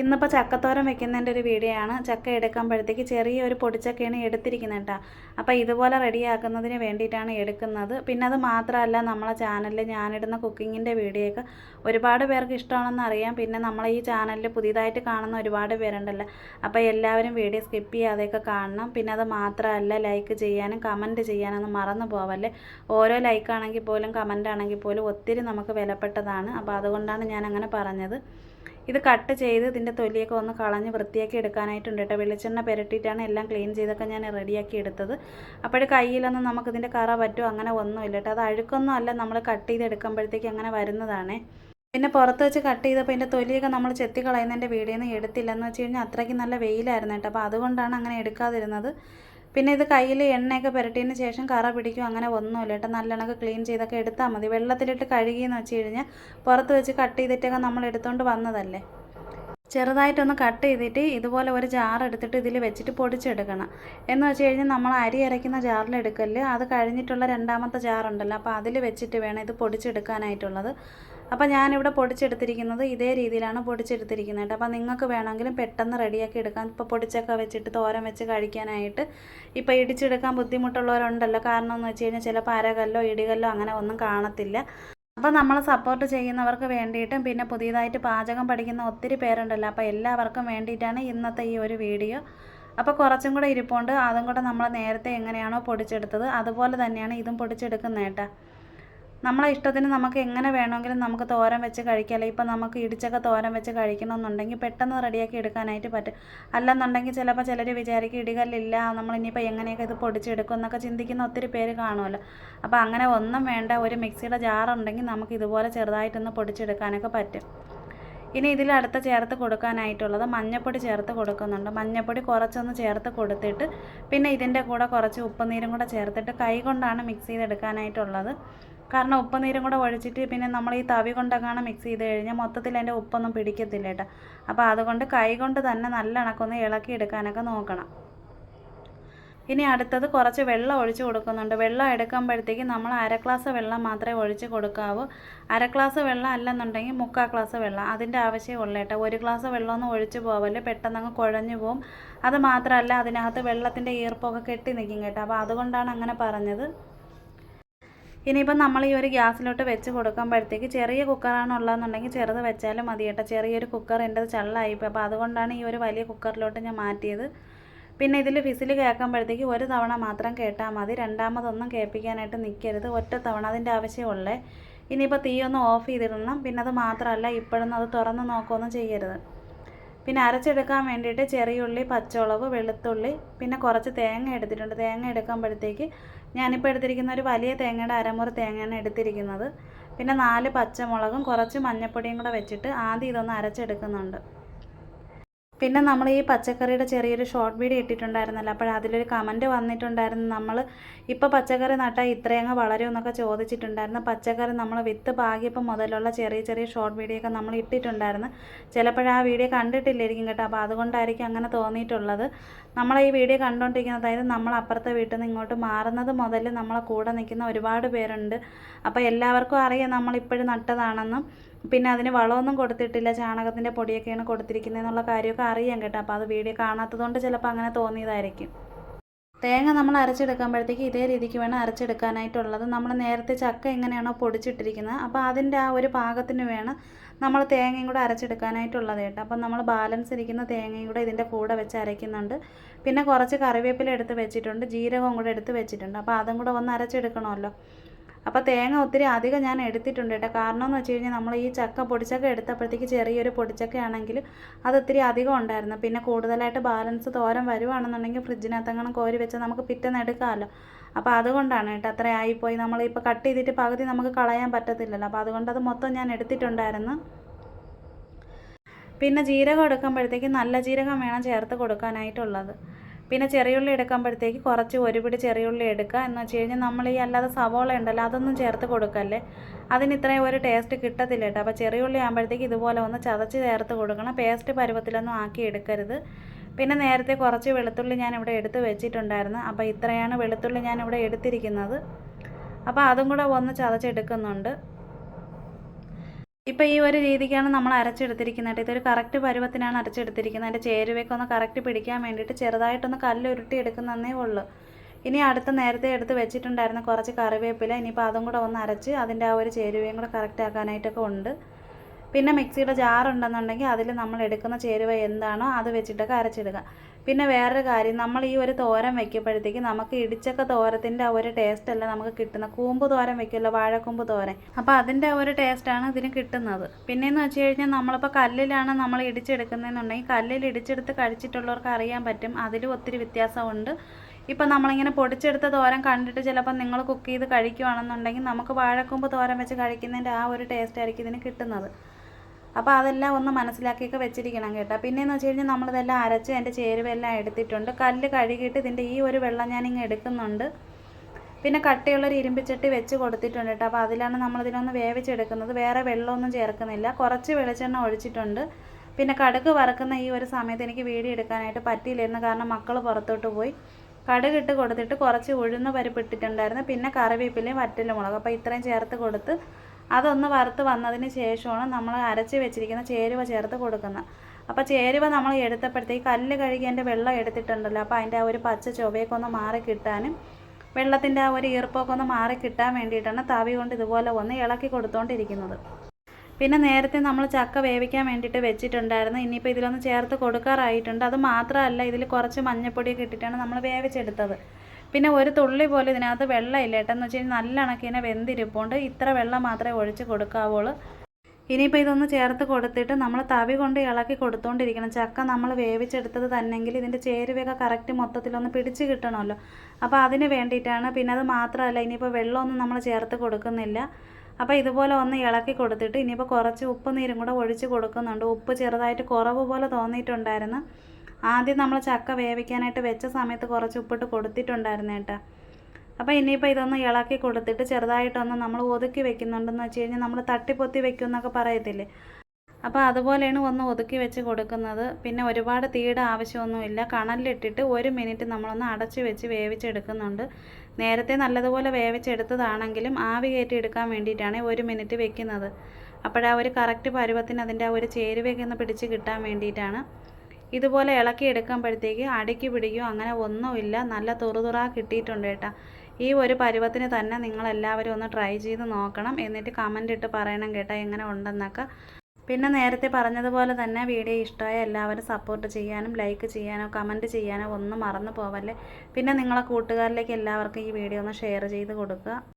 ഇന്നിപ്പോൾ ചക്കത്തോരൻ വെക്കുന്നതിന്റെ ഒരു വീഡിയോ ആണ് ചക്ക എടുക്കുമ്പോഴത്തേക്ക് ചെറിയൊരു പൊടിച്ചക്കയാണ് എടുത്തിരിക്കുന്നത് കേട്ടോ. അപ്പോൾ ഇതുപോലെ റെഡിയാക്കുന്നതിന് വേണ്ടിയിട്ടാണ് എടുക്കുന്നത്. പിന്നെ അത് മാത്രമല്ല നമ്മളെ ചാനലിൽ ഞാനിടുന്ന കുക്കിങ്ങിന്റെ വീഡിയോയൊക്കെ ഒരുപാട് പേർക്ക് ഇഷ്ടമാണെന്ന് അറിയാം. പിന്നെ നമ്മളെ ഈ ചാനലിൽ പുതിയതായിട്ട് കാണുന്ന ഒരുപാട് പേരുണ്ടല്ലോ. അപ്പോൾ എല്ലാവരും വീഡിയോ സ്കിപ്പ് ചെയ്യാതെയൊക്കെ കാണണം. പിന്നെ അത് മാത്രമല്ല ലൈക്ക് ചെയ്യാനും കമന്റ് ചെയ്യാനൊന്നും മറന്നു പോവല്ലേ. ഓരോ ലൈക്കാണെങ്കിൽ പോലും കമന്റ് ആണെങ്കിൽ പോലും ഒത്തിരി നമുക്ക് വിലപ്പെട്ടതാണ്. അപ്പോൾ അതുകൊണ്ടാണ് ഞാൻ അങ്ങനെ പറഞ്ഞത്. ഇത് കട്ട് ചെയ്ത് ഇതിന്റെ തൊലിയൊക്കെ ഒന്ന് കളഞ്ഞ് വൃത്തിയാക്കി എടുക്കാനായിട്ടുണ്ട് കേട്ടോ. വെളിച്ചെണ്ണ പുരട്ടിയിട്ടാണ് എല്ലാം ക്ലീൻ ചെയ്തൊക്കെ ഞാൻ റെഡിയാക്കി എടുത്തത്. അപ്പോൾ കയ്യിലൊന്നും നമുക്കിതിന്റെ കറ പറ്റുമോ അങ്ങനെ ഒന്നുമില്ല കേട്ടോ. അത് അഴുക്കൊന്നും അല്ല നമ്മൾ കട്ട് ചെയ്ത് എടുക്കുമ്പോഴത്തേക്ക് അങ്ങനെ വരുന്നതാണേ. പിന്നെ പുറത്ത് വെച്ച് കട്ട് ചെയ്തപ്പോൾ അതിന്റെ തൊലിയൊക്കെ നമ്മൾ ചെത്തി കളയുന്നതിന്റെ വീഡിയോ ഒന്നും എടുത്തില്ലെന്ന് വെച്ച് കഴിഞ്ഞാൽ അത്രയ്ക്ക് നല്ല വെയിലായിരുന്നു കേട്ടോ. അപ്പോൾ അതുകൊണ്ടാണ് അങ്ങനെ എടുക്കാതിരുന്നത്. പിന്നെ ഇത് കയ്യിൽ എണ്ണയൊക്കെ പുരട്ടിയതിന് ശേഷം കറ പിടിക്കും അങ്ങനെ ഒന്നുമില്ല കേട്ടോ. നല്ലെണ്ണൊക്കെ ക്ലീൻ ചെയ്തൊക്കെ എടുത്താൽ മതി. വെള്ളത്തിലിട്ട് കഴുകിയെന്ന് വെച്ച് കഴിഞ്ഞാൽ പുറത്ത് വെച്ച് കട്ട് ചെയ്തിട്ടൊക്കെ നമ്മൾ എടുത്തുകൊണ്ട് വന്നതല്ലേ? ചെറുതായിട്ടൊന്ന് കട്ട് ചെയ്തിട്ട് ഇതുപോലെ ഒരു ജാർ എടുത്തിട്ട് ഇതിൽ വെച്ചിട്ട് പൊടിച്ചെടുക്കണം. എന്ന് വെച്ച് കഴിഞ്ഞാൽ നമ്മൾ അരി അരയ്ക്കുന്ന ജാറിൽ എടുക്കൽ അത് കഴിഞ്ഞിട്ടുള്ള രണ്ടാമത്തെ ജാറുണ്ടല്ലോ അപ്പോൾ അതിൽ വെച്ചിട്ട് വേണം ഇത് പൊടിച്ചെടുക്കാനായിട്ടുള്ളത്. അപ്പോൾ ഞാനിവിടെ പൊടിച്ചെടുത്തിരിക്കുന്നത് ഇതേ രീതിയിലാണ് പൊടിച്ചെടുത്തിരിക്കുന്നത് കേട്ടോ. അപ്പോൾ നിങ്ങൾക്ക് വേണമെങ്കിലും പെട്ടെന്ന് റെഡിയാക്കി എടുക്കാം. ഇപ്പോൾ പൊടിച്ചൊക്കെ വെച്ചിട്ട് തോരം വെച്ച് കഴിക്കാനായിട്ട് ഇപ്പോൾ ഇടിച്ചെടുക്കാൻ ബുദ്ധിമുട്ടുള്ളവരുണ്ടല്ലോ. കാരണം എന്ന് വെച്ച് കഴിഞ്ഞാൽ ചിലപ്പോൾ അരകല്ലോ ഇടികല്ലോ അങ്ങനെ ഒന്നും കാണത്തില്ല. അപ്പോൾ നമ്മൾ സപ്പോർട്ട് ചെയ്യുന്നവർക്ക് വേണ്ടിയിട്ടും പിന്നെ പുതിയതായിട്ട് പാചകം പഠിക്കുന്ന ഒത്തിരി പേരുണ്ടല്ലോ. അപ്പോൾ എല്ലാവർക്കും വേണ്ടിയിട്ടാണ് ഇന്നത്തെ ഈ ഒരു വീഡിയോ. അപ്പോൾ കുറച്ചും കൂടെ ഇരിപ്പുണ്ട്. അതും കൂടെ നമ്മൾ നേരത്തെ എങ്ങനെയാണോ പൊടിച്ചെടുത്തത്. അതുപോലെ തന്നെയാണ് ഇതും പൊടിച്ചെടുക്കുന്നത് നമ്മളെ ഇഷ്ടത്തിന് നമുക്ക് എങ്ങനെ വേണമെങ്കിലും നമുക്ക് തോരൻ വെച്ച് കഴിക്കാം. അല്ലെങ്കിൽ ഇപ്പം നമുക്ക് ഇടിച്ചൊക്കെ തോരൻ വെച്ച് കഴിക്കണമെന്നുണ്ടെങ്കിൽ പെട്ടെന്ന് റെഡിയാക്കി എടുക്കാനായിട്ട് പറ്റും. അല്ലെന്നുണ്ടെങ്കിൽ ചിലപ്പോൾ ചിലർ വിചാരിക്കും ഇടികല്ലില്ല നമ്മൾ ഇനിയിപ്പോൾ എങ്ങനെയൊക്കെ ഇത് പൊടിച്ചെടുക്കും എന്നൊക്കെ ചിന്തിക്കുന്ന ഒത്തിരി പേര് കാണുമല്ലോ. അപ്പോൾ അങ്ങനെ ഒന്നും വേണ്ട ഒരു മിക്സിയുടെ ജാറുണ്ടെങ്കിൽ നമുക്ക് ഇതുപോലെ ചെറുതായിട്ടൊന്ന് പൊടിച്ചെടുക്കാനൊക്കെ പറ്റും. ഇനി ഇതിൽ അടുത്ത ചേർത്ത് കൊടുക്കാനായിട്ടുള്ളത് മഞ്ഞപ്പൊടി ചേർത്ത് കൊടുക്കുന്നുണ്ട്. മഞ്ഞപ്പൊടി കുറച്ചൊന്ന് ചേർത്ത് കൊടുത്തിട്ട് പിന്നെ ഇതിന്റെ കൂടെ കുറച്ച് ഉപ്പുനീരും കൂടെ ചേർത്തിട്ട് കൈ കൊണ്ടാണ് മിക്സ് ചെയ്തെടുക്കാനായിട്ടുള്ളത്. കാരണം ഉപ്പ് നീരും കൂടെ ഒഴിച്ചിട്ട് പിന്നെ നമ്മൾ ഈ തവി കൊണ്ടൊക്കെയാണ് മിക്സ് ചെയ്ത് കഴിഞ്ഞാൽ മൊത്തത്തിൽ അതിന്റെ ഉപ്പൊന്നും പിടിക്കത്തില്ല കേട്ടോ. അപ്പോൾ അതുകൊണ്ട് കൈ കൊണ്ട് തന്നെ നല്ല ഇണക്കൊന്ന് ഇളക്കി എടുക്കാനൊക്കെ നോക്കണം. ഇനി അടുത്തത് കുറച്ച് വെള്ളം ഒഴിച്ച് കൊടുക്കുന്നുണ്ട്. വെള്ളം എടുക്കുമ്പോഴത്തേക്ക് നമ്മൾ അര ഗ്ലാസ് വെള്ളം മാത്രമേ ഒഴിച്ച് കൊടുക്കാവൂ. അര ഗ്ലാസ് വെള്ളം അല്ലെന്നുണ്ടെങ്കിൽ മുക്കാൽ ഗ്ലാസ് വെള്ളം. അതിന്റെ ആവശ്യമേ കേട്ടോ. ഒരു ഗ്ലാസ് വെള്ളമൊന്നും ഒഴിച്ച് പോവല്ലേ പെട്ടെന്ന് അങ്ങ് കുഴഞ്ഞു പോവും. അത് മാത്രമല്ല അതിനകത്ത് വെള്ളത്തിന്റെ ഈർപ്പൊക്കെ കെട്ടി നിൽക്കും കേട്ടോ. അപ്പോൾ അതുകൊണ്ടാണ് അങ്ങനെ പറഞ്ഞത്. ഇനിയിപ്പം നമ്മൾ ഈ ഒരു ഗ്യാസിലോട്ട് വെച്ച് കൊടുക്കുമ്പോഴത്തേക്ക് ചെറിയ കുക്കറാണ് ഉള്ളതെന്നുണ്ടെങ്കിൽ ചെറുത് വെച്ചാലും മതി കേട്ടോ. ചെറിയൊരു കുക്കർ എന്റെ ചള്ളായിപ്പോൾ അപ്പോൾ അതുകൊണ്ടാണ് ഈ ഒരു വലിയ കുക്കറിലോട്ട് ഞാൻ മാറ്റിയത്. പിന്നെ ഇതിൽ വിസിൽ കേൾക്കുമ്പോഴത്തേക്ക് ഒരു തവണ മാത്രം കേട്ടാൽ മതി. രണ്ടാമതൊന്നും കേൾപ്പിക്കാനായിട്ട് നിൽക്കരുത്. ഒറ്റ തവണ അതിന്റെ ആവശ്യമുള്ളേ. ഇനിയിപ്പോൾ തീയൊന്ന് ഓഫ് ചെയ്തിടണം. പിന്നെ അത് മാത്രമല്ല ഇപ്പോഴൊന്നും അത് തുറന്ന് നോക്കുകയൊന്നും ചെയ്യരുത്. പിന്നെ അരച്ചെടുക്കാൻ വേണ്ടിയിട്ട് ചെറിയുള്ളി പച്ചമുളക് വെളുത്തുള്ളി പിന്നെ കുറച്ച് തേങ്ങ എടുത്തിട്ടുണ്ട്. തേങ്ങ എടുക്കുമ്പോഴത്തേക്ക് ഞാനിപ്പോൾ എടുത്തിരിക്കുന്ന ഒരു വലിയ തേങ്ങയുടെ അരമുറി തേങ്ങയാണ് എടുത്തിരിക്കുന്നത്. പിന്നെ നാല് പച്ചമുളകും കുറച്ച് മഞ്ഞൾപ്പൊടിയും കൂടെ വെച്ചിട്ട് ആദ്യം ഇതൊന്ന് അരച്ചെടുക്കുന്നുണ്ട്. പിന്നെ നമ്മൾ ഈ പച്ചക്കറിയുടെ ചെറിയൊരു ഷോർട്ട് വീഡിയോ ഇട്ടിട്ടുണ്ടായിരുന്നല്ലോ. അപ്പോൾ അതിലൊരു കമന്റ് വന്നിട്ടുണ്ടായിരുന്നു. നമ്മൾ ഇപ്പോൾ പച്ചക്കറി നട്ടാൽ ഇത്രയങ്ങ് വളരും എന്നൊക്കെ ചോദിച്ചിട്ടുണ്ടായിരുന്നു. പച്ചക്കറി നമ്മൾ വിത്ത് പാകിയപ്പോൾ മുതലുള്ള ചെറിയ ചെറിയ ഷോർട്ട് വീഡിയോ ഒക്കെ നമ്മൾ ഇട്ടിട്ടുണ്ടായിരുന്നു. ചിലപ്പോൾ ആ വീഡിയോ കണ്ടിട്ടില്ലായിരിക്കും കേട്ടോ. അപ്പോൾ അതുകൊണ്ടായിരിക്കും അങ്ങനെ തോന്നിയിട്ടുള്ളത്. നമ്മൾ ഈ വീഡിയോ കണ്ടുകൊണ്ടിരിക്കുന്ന അതായത് നമ്മൾ അപ്പുറത്തെ വീട്ടിൽ നിന്ന് ഇങ്ങോട്ട് മാറുന്നത് മുതൽ നമ്മളെ കൂടെ നിൽക്കുന്ന ഒരുപാട് പേരുണ്ട്. അപ്പോൾ എല്ലാവർക്കും അറിയാം നമ്മളിപ്പോഴും നട്ടതാണെന്നും. പിന്നെ അതിന് വളമൊന്നും കൊടുത്തിട്ടില്ല. ചാണകത്തിന്റെ പൊടിയൊക്കെയാണ് കൊടുത്തിരിക്കുന്നത് എന്നുള്ള കാര്യമൊക്കെ അറിയാം കേട്ടോ. അപ്പോൾ അത് വീഡിയോ കാണാത്തതുകൊണ്ട് ചിലപ്പോൾ അങ്ങനെ തോന്നിയതായിരിക്കും. തേങ്ങ നമ്മൾ അരച്ചെടുക്കുമ്പോഴത്തേക്ക് ഇതേ രീതിക്ക് വേണം അരച്ചെടുക്കാനായിട്ടുള്ളത്. നമ്മൾ നേരത്തെ ചക്ക എങ്ങനെയാണോ പൊടിച്ചിട്ടിരിക്കുന്നത്. അപ്പോൾ അതിന്റെ ആ ഒരു പാകത്തിന് വേണം നമ്മൾ തേങ്ങയും കൂടെ അരച്ചെടുക്കാനായിട്ടുള്ളത് കേട്ടോ. അപ്പം നമ്മൾ ബാലൻസ് ഇരിക്കുന്ന തേങ്ങയും കൂടെ ഇതിന്റെ കൂടെ വെച്ച് അരയ്ക്കുന്നുണ്ട്. പിന്നെ കുറച്ച് കറിവേപ്പില എടുത്ത് വെച്ചിട്ടുണ്ട്. ജീരകവും കൂടെ എടുത്ത് വെച്ചിട്ടുണ്ട്. അപ്പോൾ അതും കൂടെ ഒന്ന് അരച്ചെടുക്കണമല്ലോ. അപ്പോൾ തേങ്ങ ഒത്തിരി അധികം ഞാൻ എടുത്തിട്ടുണ്ട് കേട്ടോ. കാരണം എന്ന് വെച്ച് കഴിഞ്ഞാൽ നമ്മൾ ഈ ചക്ക പൊടിച്ചക്ക എടുത്തപ്പോഴത്തേക്ക് ചെറിയൊരു പൊടിച്ചക്കയാണെങ്കിൽ അത് ഒത്തിരി അധികം ഉണ്ടായിരുന്നു. പിന്നെ കൂടുതലായിട്ട് ബാലൻസ് തോരം വരുവാണെന്നുണ്ടെങ്കിൽ ഫ്രിഡ്ജിനകത്തങ്ങനെ കോരി വെച്ചാൽ നമുക്ക് പിറ്റേന്ന് എടുക്കാമല്ലോ. അപ്പോൾ അതുകൊണ്ടാണ് കേട്ടോ അത്ര ആയിപ്പോയി. നമ്മളിപ്പോൾ കട്ട് ചെയ്തിട്ട് പകുതി നമുക്ക് കളയാൻ പറ്റത്തില്ലല്ലോ. അപ്പോൾ അതുകൊണ്ട് അത് മൊത്തം ഞാൻ എടുത്തിട്ടുണ്ടായിരുന്നു. പിന്നെ ജീരകം എടുക്കുമ്പോഴത്തേക്ക് നല്ല ജീരകം വേണം ചേർത്ത് കൊടുക്കാനായിട്ടുള്ളത്. പിന്നെ ചെറിയുള്ളി എടുക്കുമ്പോഴത്തേക്ക് കുറച്ച് ഒരു പിടി ചെറിയുള്ളി എടുക്കുക എന്ന് വെച്ച് കഴിഞ്ഞാൽ നമ്മൾ ഈ അല്ലാതെ സവോള ഉണ്ടല്ലോ അതൊന്നും ചേർത്ത് കൊടുക്കല്ലേ? അതിന് ഇത്രയും ഒരു ടേസ്റ്റ് കിട്ടത്തില്ല കേട്ടോ. അപ്പോൾ ചെറിയുള്ളി ആകുമ്പോഴത്തേക്ക് ഇതുപോലെ ഒന്ന് ചതച്ച് ചേർത്ത് കൊടുക്കണം. പേസ്റ്റ് പരുവത്തിലൊന്നും ആക്കി എടുക്കരുത്. പിന്നെ നേരത്തെ കുറച്ച് വെളുത്തുള്ളി ഞാൻ ഇവിടെ എടുത്ത് വെച്ചിട്ടുണ്ടായിരുന്നു. അപ്പോൾ ഇത്രയാണ് വെളുത്തുള്ളി ഞാൻ ഇവിടെ എടുത്തിരിക്കുന്നത്. അപ്പോൾ അതും കൂടെ ഒന്ന് ചതച്ചെടുക്കുന്നുണ്ട്. ഇപ്പോൾ ഈ ഒരു രീതിക്കാണ് നമ്മൾ അരച്ചെടുത്തിരിക്കുന്നത്. ഇതൊരു കറക്റ്റ് പരുവത്തിനാണ് അരച്ചെടുത്തിരിക്കുന്നത്. അതിന്റെ ചേരുവയൊക്കെ ഒന്ന് കറക്റ്റ് പിടിക്കാൻ വേണ്ടിയിട്ട് ചെറുതായിട്ടൊന്ന് കല്ല് ഉരുട്ടി എടുക്കുന്നതേ ഉള്ളൂ. ഇനി അടുത്ത നേരത്തെ എടുത്ത് വെച്ചിട്ടുണ്ടായിരുന്ന കുറച്ച് കറിവേപ്പില ഇനിയിപ്പോൾ അതും കൂടെ ഒന്ന് അരച്ച് അതിന്റെ ആ ഒരു ചേരുവയും കൂടെ കറക്റ്റ് ആക്കാനായിട്ടൊക്കെ ഉണ്ട്. പിന്നെ മിക്സിയുടെ ജാറുണ്ടെന്നുണ്ടെങ്കിൽ അതിൽ നമ്മൾ എടുക്കുന്ന ചേരുവ എന്താണോ അത് വെച്ചിട്ടൊക്കെ അരച്ചെടുക്കുക പിന്നെ വേറൊരു കാര്യം നമ്മൾ ഈ ഒരു തോരൻ വെക്കുമ്പോഴത്തേക്ക് നമുക്ക് ഇടിച്ചക്ക തോരത്തിന്റെ ഒരു ടേസ്റ്റ് അല്ല നമുക്ക് കിട്ടുന്ന കൂമ്പ് തോരൻ വെക്കുമല്ലോ വാഴക്കൂമ്പ് തോരൻ. അപ്പോൾ അതിന്റെ ഒരു ടേസ്റ്റാണ് ഇതിന് കിട്ടുന്നത്. പിന്നെയെന്ന് വെച്ച് കഴിഞ്ഞാൽ നമ്മളിപ്പോൾ കല്ലിലാണ് നമ്മൾ ഇടിച്ചെടുക്കുന്നതെന്നുണ്ടെങ്കിൽ കല്ലിൽ ഇടിച്ചെടുത്ത് കഴിച്ചിട്ടുള്ളവർക്ക് അറിയാൻ പറ്റും. അതിലും ഒത്തിരി വ്യത്യാസമുണ്ട്. ഇപ്പം നമ്മളിങ്ങനെ പൊടിച്ചെടുത്ത തോരൻ കണ്ടിട്ട് ചിലപ്പോൾ നിങ്ങൾ കുക്ക് ചെയ്ത് കഴിക്കുകയാണെന്നുണ്ടെങ്കിൽ നമുക്ക് വാഴക്കൂമ്പ് തോരൻ വെച്ച് കഴിക്കുന്നതിന്റെ ആ ഒരു ടേസ്റ്റ് ആയിരിക്കും ഇതിന് കിട്ടുന്നത്. അപ്പോൾ അതെല്ലാം ഒന്ന് മനസ്സിലാക്കിയൊക്കെ വെച്ചിരിക്കണം കേട്ടോ. പിന്നെയെന്ന് വെച്ച് കഴിഞ്ഞാൽ നമ്മളിതെല്ലാം അരച്ച് അതിന്റെ ചേരുവെല്ലാം എടുത്തിട്ടുണ്ട്. കല്ല് കഴുകിയിട്ട് ഇതിന്റെ ഈ ഒരു വെള്ളം ഞാനിങ്ങ് എടുക്കുന്നുണ്ട്. പിന്നെ കട്ടിയുള്ളൊരു ഇരുമ്പിച്ചട്ടി വെച്ച് കൊടുത്തിട്ടുണ്ട് കേട്ടോ. അപ്പോൾ അതിലാണ് നമ്മളിതിനൊന്ന് വേവിച്ചെടുക്കുന്നത്. വേറെ വെള്ളമൊന്നും ചേർക്കുന്നില്ല. കുറച്ച് വെളിച്ചെണ്ണ ഒഴിച്ചിട്ടുണ്ട്. പിന്നെ കടുക് വറക്കുന്ന ഈ ഒരു സമയത്ത് എനിക്ക് വീടി എടുക്കാനായിട്ട് പറ്റിയില്ലായിരുന്നു. കാരണം മക്കൾ പുറത്തോട്ട് പോയി. കടുക് ഇട്ട് കൊടുത്തിട്ട് കുറച്ച് ഉഴുന്ന് പരിപ്പ് ഇട്ടിട്ടുണ്ടായിരുന്നു. പിന്നെ കറിവേപ്പിലയും വറ്റലുമുളക് അപ്പോൾ ഇത്രയും ചേർത്ത് കൊടുത്ത് അതൊന്ന് വറുത്ത് വന്നതിന് ശേഷമാണ് നമ്മൾ അരച്ച് വെച്ചിരിക്കുന്ന ചേരുവ ചേർത്ത് കൊടുക്കുന്നത്. അപ്പോൾ ചേരുവ നമ്മൾ എടുത്തപ്പോഴത്തേക്ക് കല്ല് കഴുകി അതിന്റെ വെള്ളം എടുത്തിട്ടുണ്ടല്ലോ. അപ്പോൾ അതിന്റെ ആ ഒരു പച്ച ചൊവയൊക്കെ ഒന്ന് മാറി കിട്ടാനും വെള്ളത്തിന്റെ ആ ഒരു ഈർപ്പമൊക്കെ ഒന്ന് മാറി കിട്ടാൻ വേണ്ടിയിട്ടാണ് തവി കൊണ്ട് ഇതുപോലെ ഒന്ന് ഇളക്കി കൊടുത്തുകൊണ്ടിരിക്കുന്നത് പിന്നെ നേരത്തെ നമ്മൾ ചക്ക വേവിക്കാൻ വേണ്ടിയിട്ട് വെച്ചിട്ടുണ്ടായിരുന്നു. ഇനിയിപ്പോൾ ഇതിലൊന്ന് ചേർത്ത് കൊടുക്കാറായിട്ടുണ്ട്. അത് മാത്രമല്ല ഇതിൽ കുറച്ച് മഞ്ഞപ്പൊടിയൊക്കെ ഇട്ടിട്ടാണ് നമ്മൾ വേവിച്ചെടുത്തത്. പിന്നെ ഒരു തുള്ളി പോലെ ഇതിനകത്ത് വെള്ളമില്ല ഏട്ടെന്ന് വെച്ച് കഴിഞ്ഞാൽ നല്ല കണക്കിനെ വെന്തിരിപ്പുണ്ട്. ഇത്ര വെള്ളം മാത്രമേ ഒഴിച്ച് കൊടുക്കാവുള്ളൂ. ഇനിയിപ്പോൾ ഇതൊന്ന് ചേർത്ത് കൊടുത്തിട്ട് നമ്മൾ തവി കൊണ്ട് ഇളക്കി കൊടുത്തുകൊണ്ടിരിക്കണം ചക്ക നമ്മൾ വേവിച്ചെടുത്തത് തന്നെങ്കിൽ ഇതിന്റെ ചേരുവയൊക്കെ കറക്റ്റ് മൊത്തത്തിലൊന്ന് പിടിച്ച് കിട്ടണമല്ലോ. അപ്പോൾ അതിന് വേണ്ടിയിട്ടാണ്. പിന്നെ അത് മാത്രമല്ല ഇനിയിപ്പോൾ വെള്ളമൊന്നും നമ്മൾ ചേർത്ത് കൊടുക്കുന്നില്ല. അപ്പോൾ ഇതുപോലെ ഒന്ന് ഇളക്കി കൊടുത്തിട്ട് ഇനിയിപ്പോൾ കുറച്ച് ഉപ്പ് നീരും കൂടെ ഒഴിച്ച് കൊടുക്കുന്നുണ്ട്. ഉപ്പ് ചെറുതായിട്ട് കുറവ് പോലെ തോന്നിയിട്ടുണ്ടായിരുന്നു. ആദ്യം നമ്മൾ ചക്ക വേവിക്കാനായിട്ട് വെച്ച സമയത്ത് കുറച്ച് ഉപ്പിട്ട് കൊടുത്തിട്ടുണ്ടായിരുന്നു കേട്ടോ അപ്പോൾ ഇനിയിപ്പോൾ ഇതൊന്ന് ഇളക്കി കൊടുത്തിട്ട് ചെറുതായിട്ടൊന്ന് നമ്മൾ ഒതുക്കി വെക്കുന്നുണ്ടെന്ന് വെച്ച് കഴിഞ്ഞാൽ നമ്മൾ തട്ടിപ്പൊത്തി വെക്കും എന്നൊക്കെ പറയത്തില്ലേ? അപ്പോൾ അതുപോലെയാണ് ഒന്ന് ഒതുക്കി വെച്ച് കൊടുക്കുന്നത്. പിന്നെ ഒരുപാട് തീയുടെ ആവശ്യമൊന്നുമില്ല. കണലിലിട്ടിട്ട് ഒരു മിനിറ്റ് നമ്മളൊന്ന് അടച്ചു വെച്ച് വേവിച്ചെടുക്കുന്നുണ്ട്. നേരത്തെ നല്ലതുപോലെ വേവിച്ചെടുത്തതാണെങ്കിലും ആവി കയറ്റി എടുക്കാൻ വേണ്ടിയിട്ടാണ് ഒരു മിനിറ്റ് വെക്കുന്നത്. അപ്പോഴാ ഒരു കറക്റ്റ് പരുവത്തിന് അതിന്റെ ആ ഒരു ചേരുവയൊക്കെ ഒന്ന് പിടിച്ച് കിട്ടാൻ വേണ്ടിയിട്ടാണ്. ഇതുപോലെ ഇളക്കി എടുക്കുമ്പോഴത്തേക്ക് അടിക്ക് പിടിക്കുകയോ അങ്ങനെ ഒന്നുമില്ല. നല്ല തുറുതുറ കിട്ടിയിട്ടുണ്ട് കേട്ടോ. ഈ ഒരു പരുവത്തിന് തന്നെ നിങ്ങളെല്ലാവരും ഒന്ന് ട്രൈ ചെയ്ത് നോക്കണം. എന്നിട്ട് കമന്റ് ഇട്ട് പറയണം കേട്ടോ എങ്ങനെ ഉണ്ടെന്നൊക്കെ. പിന്നെ നേരത്തെ പറഞ്ഞതുപോലെ തന്നെ വീഡിയോ ഇഷ്ടമായ എല്ലാവരും സപ്പോർട്ട് ചെയ്യാനും ലൈക്ക് ചെയ്യാനോ കമന്റ് ചെയ്യാനോ ഒന്നും മറന്നു പോവല്ലേ. പിന്നെ നിങ്ങളെ കൂട്ടുകാരിലേക്ക് എല്ലാവർക്കും ഈ വീഡിയോ ഒന്ന് ഷെയർ ചെയ്ത് കൊടുക്കുക.